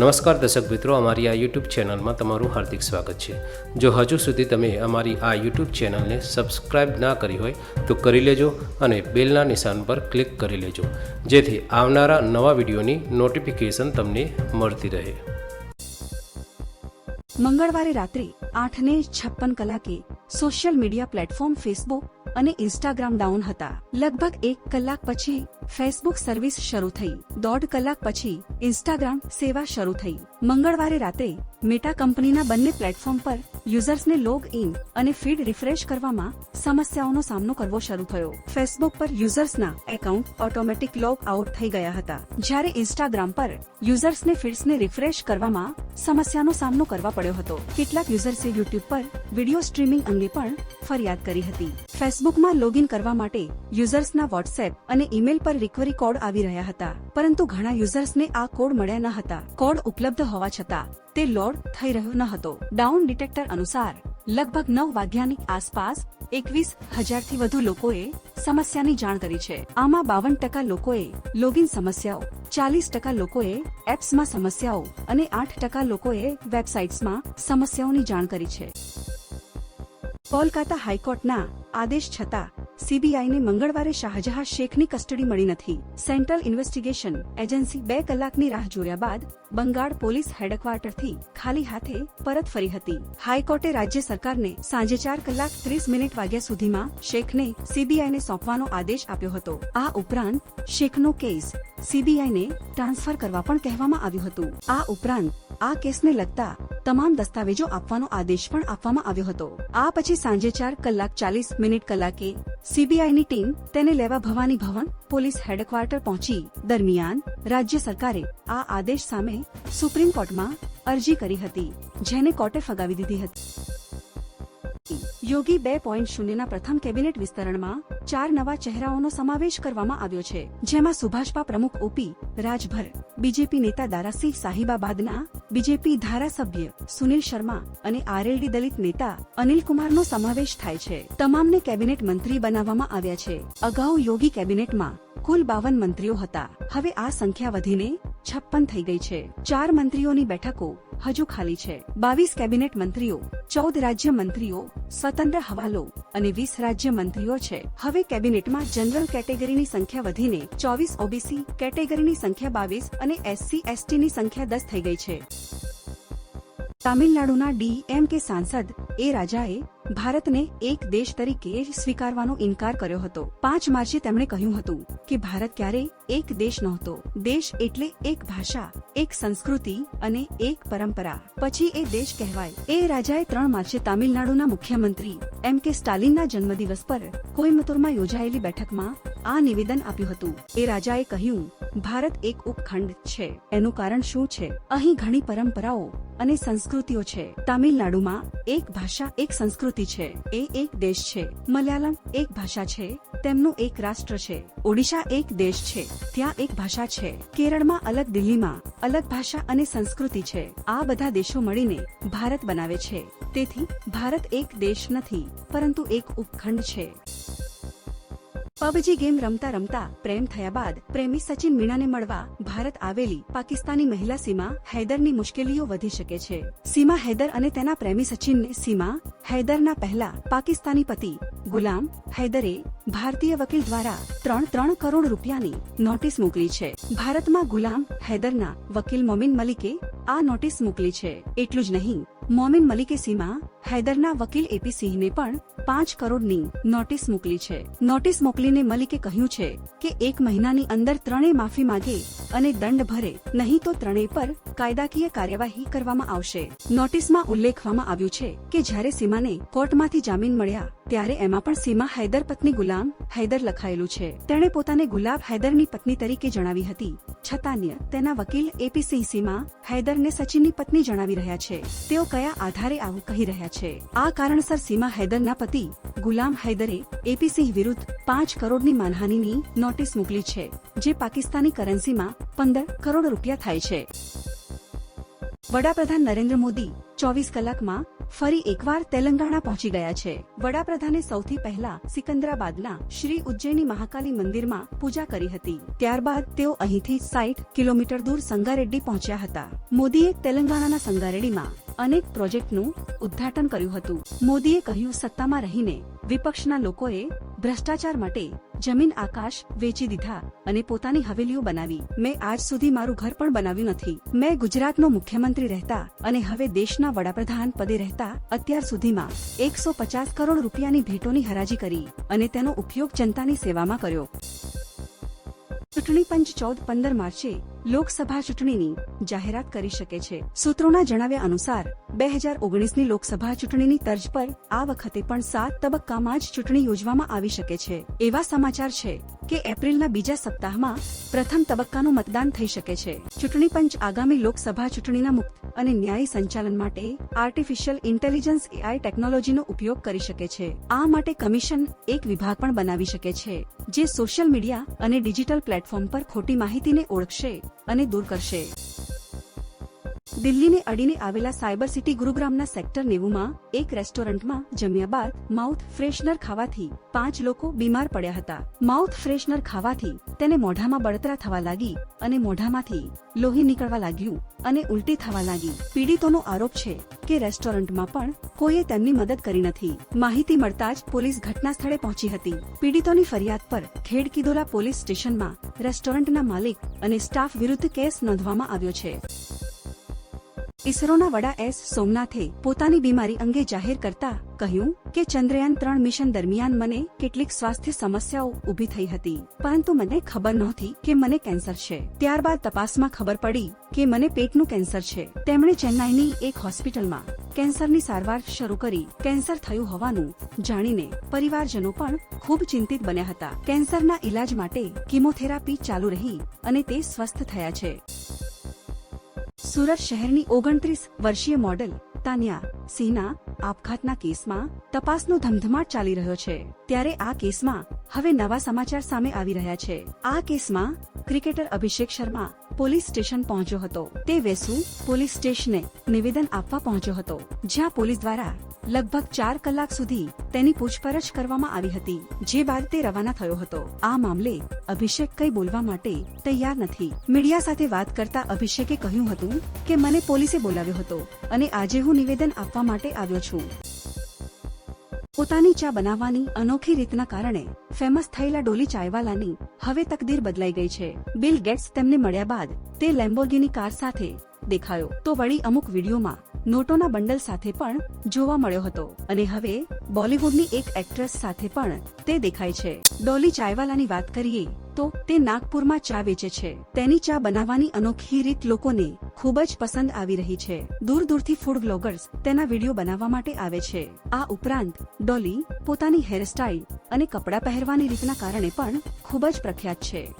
નમસ્કાર દર્શક મિત્રો, અમારી આ યુટ્યુબ ચેનલમાં તમારું હાર્દિક સ્વાગત છે. જો હજુ સુધી તમે અમારી આ યુટ્યુબ ચેનલને સબસ્ક્રાઇબ ના કરી હોય, તો કરી લેજો અને બેલના નિશાન પર ક્લિક કરી લેજો. જેથી આવનારા નવા વિડીયોની નોટિફિકેશન તમને મળતી રહે. મંગળવારે રાત્રે આઠ ને છપ્પન કલાકે social media platform Facebook and Instagram down હતા. લગભગ એક કલાક પછી ફેસબુક સર્વિસ શરૂ થઈ. દોઢ કલાક પછી ઇન્સ્ટાગ્રામ સેવા શરૂ થઈ. મંગળવારે રાત્રે મેટા કંપનીના બંને પ્લેટફોર્મ પર યુઝર્સને લોગ ઇન અને ફીડ રિફ્રેશ કરવામાં સમસ્યાઓનો સામનો કરવો શરૂ થયો. ફેસબુક પર યુઝર્સના એકાઉન્ટ ઓટોમેટિક લોગ આઉટ થઈ ગયા હતા. જ્યારે ઇન્સ્ટાગ્રામ પર યુઝર્સને ફીડ્સને રિફ્રેશ કરવામાં સમસ્યાનો સામનો કરવા પડ્યો હતો. કેટલાક યુઝર્સે યુટ્યુબ પર વીડિયો સ્ટ્રીમિંગ અંગે પણ ફરિયાદ કરી હતી. ફેસબુકમાં લોગિન કરવા માટે યુઝર્સના વોટ્સએપ અને ઈમેલ પર રિકવરી કોડ આવી રહ્યા હતા. પરંતુ ઘણા યુઝર્સને આ કોડ મળ્યા ન હતા. કોડ ઉપલબ્ધ હોવા છતાં, તે લોડ થઈ રહ્યો ન હતો. ડાઉન ડિટેક્ટર અનુસાર, લગભગ નવ વાગ્યાની આસપાસ, એકવીસ હજારથી વધુ લોકોએ સમસ્યાની જાણ કરી છે. આમાં બાવન ટકા લોકોએ લોગિન સમસ્યાઓ, ચાલીસ ટકા લોકોએ એપ્સમાં સમસ્યાઓ અને આઠ ટકા લોકોએ વેબસાઇટ્સમાં સમસ્યાઓની જાણ કરી છે. કોલકાતા હાઈકોર્ટના આદેશ છતાં સીબીઆઈને મંગળવારે શાહજહાં શેખની કસ્ટડી મળી નથી. સેન્ટ્રલ ઇન્વેસ્ટિગેશન એજન્સી બે કલાકની રાહ જોયા બાદ બંગાળ પોલીસ હેડક્વાર્ટરથી ખાલી હાથે પરત ફરી હતી. હાઈકોર્ટે રાજ્ય સરકારને સાંજે ચાર કલાક ત્રીસ મિનિટ વાગ્યા સુધીમાં શેખને સીબીઆઈને સોંપવાનો આદેશ આપ્યો હતો. આ ઉપરાંત શેખનો કેસ સીબીઆઈને ટ્રાન્સફર કરવા પણ કહેવામાં આવ્યું હતું. આ ઉપરાંત આ કેસને લગતા તમામ દસ્તાવેજો આપવાનો આદેશ પણ આપવામાં આવ્યો હતો. આ પછી સાંજે ચાર કલાક ચાલીસ મિનિટ કલાકે સીબીઆઈની ટીમ તેને લેવા ભવાની ભવન પોલીસ હેડક્વાર્ટર પહોંચી. દરમિયાન રાજ્ય સરકારે આ આદેશ સામે સુપ્રીમ કોર્ટમાં અરજી કરી હતી, જેને કોર્ટે ફગાવી દીધી હતી. યોગી બે પોઈન્ટ શૂન્યના પ્રથમ કેબિનેટ વિસ્તરણમાં ચાર નવા ચહેરાઓનો સમાવેશ કરવામાં આવ્યો છે, જેમાં સુભાષપા પ્રમુખ ઓપી રાજભર, બીજેપી નેતા દારાસિંહ સાહિબાબાદના, બીજેપી ધારાસભ્ય સુનિલ શર્મા અને આરએલડી દલિત નેતા અનિલ કુમારનો સમાવેશ થાય છે. તમામને કેબિનેટ મંત્રી બનાવવામાં આવ્યા છે. અગાઉ યોગી કેબિનેટમાં કુલ બાવન મંત્રીઓ હતા. હવે આ સંખ્યા વધીને છપ્પન થઈ ગઈ છે. ચાર મંત્રીઓની બેઠકો હજુ ખાલી છે. બાવીસ કેબિનેટ મંત્રીઓ, ચૌદ રાજ્ય મંત્રીઓ, સ્વતંત્ર હવાલો અને વીસ રાજ્ય મંત્રીઓ છે. હવે કેબિનેટમાં જનરલ કેટેગરીની સંખ્યા વધીને ચોવીસ ઓબીસી કેટેગરીની સંખ્યા બાવીસ અને એસસી, એસટીની સંખ્યા દસ થઈ ગઈ છે. તામિલનાડુના ડીએમકે સાંસદ એ રાજાએ ભારતને એક દેશ તરીકે સ્વીકારવાનો ઇનકાર કર્યો હતો. પાંચ માર્ચે તેમણે કહ્યું હતું કે ભારત ક્યારે એક દેશ નહોતો. દેશ એટલે એક ભાષા, એક સંસ્કૃતિ અને એક પરંપરા. પછી એ દેશ કહેવાય. એ રાજાએ ત્રણ માર્ચે તામિલનાડુના મુખ્યમંત્રી એમ કે સ્ટાલિનના જન્મદિવસ પર કોઈમ્બતુરમાં યોજાયેલી બેઠકમાં આ નિવેદન આપ્યું હતું. એ રાજાએ કહ્યું, ભારત એક ઉપખંડ છે. એનું કારણ શું છે? અહીં ઘણી પરંપરાઓ અને સંસ્કૃતિઓ છે. તામિલનાડુમાં એક ભાષા, એક સંસ્કૃતિ છે. એ એક દેશ છે. મલયાલમ એક ભાષા છે. તેમનું એક રાષ્ટ્ર છે. ઓડિશા એક દેશ છે. ત્યાં એક ભાષા છે. કેરળમાં અલગ દિલ્હીમાં અલગ ભાષા અને સંસ્કૃતિ છે. આ બધા દેશો મળીને ભારત બનાવે છે. તેથી ભારત એક દેશ નથી, પરંતુ એક ઉપખંડ છે. પબજી ગેમ રમતા રમતા પ્રેમ થયા બાદ પ્રેમી સચિન મીણાને મળવા ભારત આવેલી પાકિસ્તાની મહિલા સીમા હૈદરની મુશ્કેલીઓ વધી શકે છે. સીમા હૈદર અને તેના પ્રેમી સચિનને સીમા હૈદરના પહેલા પાકિસ્તાની પતિ ગુલામ હૈદરે ભારતીય વકીલ દ્વારા ત્રણ ત્રણ કરોડ રૂપિયાની નોટિસ મોકલી છે. ભારતમાં ગુલામ હૈદરના વકીલ મોમિન મલિકે આ નોટિસ મોકલી છે. એટલું જ નહીં મોમિન મલિકે સીમા હૈદરના વકીલ એપી સિંહને પણ પાંચ કરોડની નોટિસ મોકલી છે. નોટિસ મોકલીને મલિકે કહ્યું છે કે એક મહિનાની અંદર ત્રણેય માફી માંગે અને દંડ ભરે, નહીં તો ત્રણેય પર કાયદાકીય કાર્યવાહી કરવામાં આવશે. નોટિસમાં ઉલ્લેખવામાં આવ્યું છે કે જ્યારે સીમાને કોર્ટમાંથી જામીન મળ્યા ત્યારે એમાં પણ સીમા હૈદર પત્ની ગુલામ હૈદર લખાયેલું છે. તેણે પોતાને ગુલાબ હૈદરની પત્ની તરીકે જણાવી હતી. છતાન્ય તેના વકીલ એપી સિંહ સીમા હૈદરને સચિનની પત્ની જણાવી રહ્યા છે. તેઓ કયા આધારે આવું કહી રહ્યા છે? આ કારણસર સીમા હૈદરના પતિ ગુલામ હૈદરે એપી સિંહ વિરુદ્ધ પાંચ કરોડની માનહાનિની નોટિસ મોકલી છે, જે પાકિસ્તાની કરન્સીમાં પંદર કરોડ રૂપિયા થાય છે. વડાપ્રધાન નરેન્દ્ર મોદી ચોવીસ કલાકમાં ફરી એકવાર તેલંગાણા પહોંચી ગયા છે. વડાપ્રધાને સૌથી પહેલા સિકંદરાબાદના શ્રી ઉજ્જૈની મહાકાલી મંદિરમાં પૂજા કરી હતી. ત્યારબાદ તેઓ અહીંથી સાઈઠ કિલોમીટર દૂર સંગારેડ્ડી પહોંચ્યા હતા. મોદીએ તેલંગાણાના સંગારેડ્ડીમાં અનેક પ્રોજેક્ટનું ઉદ્ઘાટન કર્યું હતું. મોદીએ કહ્યું, સત્તામાં રહીને વિપક્ષના લોકોએ ભ્રષ્ટાચાર માટે જમીન આકાશ વેચી દીધા અને પોતાની હવેલીઓ બનાવી. મેં આજ સુધી મારું ઘર પણ બનાવ્યું નથી. મેં ગુજરાતનો મુખ્યમંત્રી રહેતા અને હવે દેશના વડાપ્રધાન પદે રહેતા અત્યાર સુધીમાં એકસો પચાસ કરોડ રૂપિયાની ભેટોની હરાજી કરી અને તેનો ઉપયોગ જનતાની સેવામાં કર્યો. ચૂંટણી પંચ ચૌદ પંદર માર્ચે લોકસભા ચૂંટણીની જાહેરાત કરી શકે છે. સૂત્રોના જણાવ્યા અનુસાર, બે હજાર ઓગણીસની લોકસભા ચૂંટણીની તર્જ પર આ વખતે પણ સાત તબક્કામાં જ ચૂંટણી યોજવામાં આવી શકે છે. એવા સમાચાર છે કે એપ્રિલના બીજા સપ્તાહમાં પ્રથમ તબક્કાનું મતદાન થઈ શકે છે. ચૂંટણી પંચ આગામી લોકસભા ચૂંટણીના મુક્ત અને ન્યાયી સંચાલન માટે આર્ટિફિશિયલ ઇન્ટેલિજન્સ એઆઈ ટેકનોલોજીનો ઉપયોગ કરી શકે છે. આ માટે કમિશન એક વિભાગ પણ બનાવી શકે છે, જે સોશિયલ મીડિયા અને ડિજિટલ પ્લેટફોર્મ પર ખોટી માહિતીને ઓળખશે. અને દૂર કરશે. દિલ્હીને અડીને આવેલા સાયબર સિટી ગુરુગ્રામના સેક્ટર નેવુમાં એક રેસ્ટોરન્ટમાં જમ્યા બાદ માઉથ ફ્રેશનર ખાવાથી પાંચ લોકો બીમાર પડ્યા હતા. માઉથ ફ્રેશનર ખાવાથી તેને મોઢામાં બળતરા થવા લાગી અને મોઢામાંથી લોહી નીકળવા લાગ્યું અને ઉલટી થવા લાગી. પીડિતોનો આરોપ છે કે રેસ્ટોરન્ટમાં પણ કોઈએ તેમની મદદ કરી નથી. માહિતી મળતા જ પોલીસ ઘટના સ્થળે પહોંચી હતી. પીડિતોની ફરિયાદ પર ખેડકીદોલા પોલીસ સ્ટેશનમાં રેસ્ટોરન્ટના માલિક અને સ્ટાફ વિરુદ્ધ કેસ નોંધવામાં આવ્યો છે. ઇસરોના વડા એસ સોમનાથે પોતાની બીમારી અંગે જાહેર કરતા કહ્યું કે ચંદ્રયાન ત્રણ મિશન દરમિયાન મને કેટલીક સ્વાસ્થ્ય સમસ્યાઓ ઊભી થઈ હતી. પરંતુ મને ખબર નહોતી કે મને કેન્સર છે. ત્યારબાદ તપાસમાં ખબર પડી કે મને પેટનું કેન્સર છે. તેમણે ચેન્નાઈની એક હોસ્પિટલમાં કેન્સરની સારવાર શરૂ કરી. કેન્સર થયું હોવાનું જાણીને પરિવારજનો પણ ખૂબ ચિંતિત બન્યા હતા. કેન્સરના ઇલાજ માટે કિમોથેરાપી ચાલુ રહી અને તે સ્વસ્થ થયા છે. સુરત શહેરની ઓગણત્રીસ વર્ષીય મોડેલ, તાન્યા સિંહના આપઘાતના કેસમાં તપાસનો ધમધમાટ ચાલી રહ્યો છે. ત્યારે આ કેસમાં હવે નવા સમાચાર સામે આવી રહ્યા છે. આ કેસમાં cricketer Abhishek Sharma police station પહોંચ્યો હતો. તે વેસુ પોલીસ સ્ટેશને નિવેદન આપવા પહોંચ્યો હતો, જ્યાં પોલીસ દ્વારા લગભગ ચાર કલાક સુધી તેની પૂછપરછ કરવામાં આવી હતી, જે બાદ તે રવાના થયો હતો. આ મામલે અભિષેક કઈ બોલવા માટે તૈયાર નથી. મીડિયા સાથે વાત કરતા અભિષેકે કહ્યું હતું કે, મને પોલીસે બોલાવ્યો હતો અને આજે હું નિવેદન આપવા માટે આવ્યો છું. પોતાની ચા બનાવવાની અનોખી રીતના કારણે ફેમસ થયેલા ડોલી ચાયવાલાની હવે તકદીર બદલાઈ ગઈ છે. બિલ ગેટ્સ તેમને મળ્યા બાદ તે લેમ્બોર્ગિની કાર સાથે દેખાયો. તો વળી અમુક વિડીયોમાં નોટોના બંડલ સાથે પણ જોવા મળ્યો હતો. અને હવે બોલિવૂડની એક એક્ટ્રેસ સાથે પણ તે દેખાય છે. ડોલી ચાયવાલાની વાત કરીએ તો તે નાગપુરમાં ચા વેચે છે. તેની ચા બનાવવાની અનોખી રીત લોકોને ખૂબ જ પસંદ આવી રહી છે. દૂર દૂરથી ફૂડ બ્લોગર્સ તેના વીડિયો બનાવવા માટે આવે છે. આ ઉપરાંત ડોલી પોતાની હેરસ્ટાઇલ અને કપડાં પહેરવાની રીતના કારણે પણ ખૂબ જ પ્રખ્યાત છે.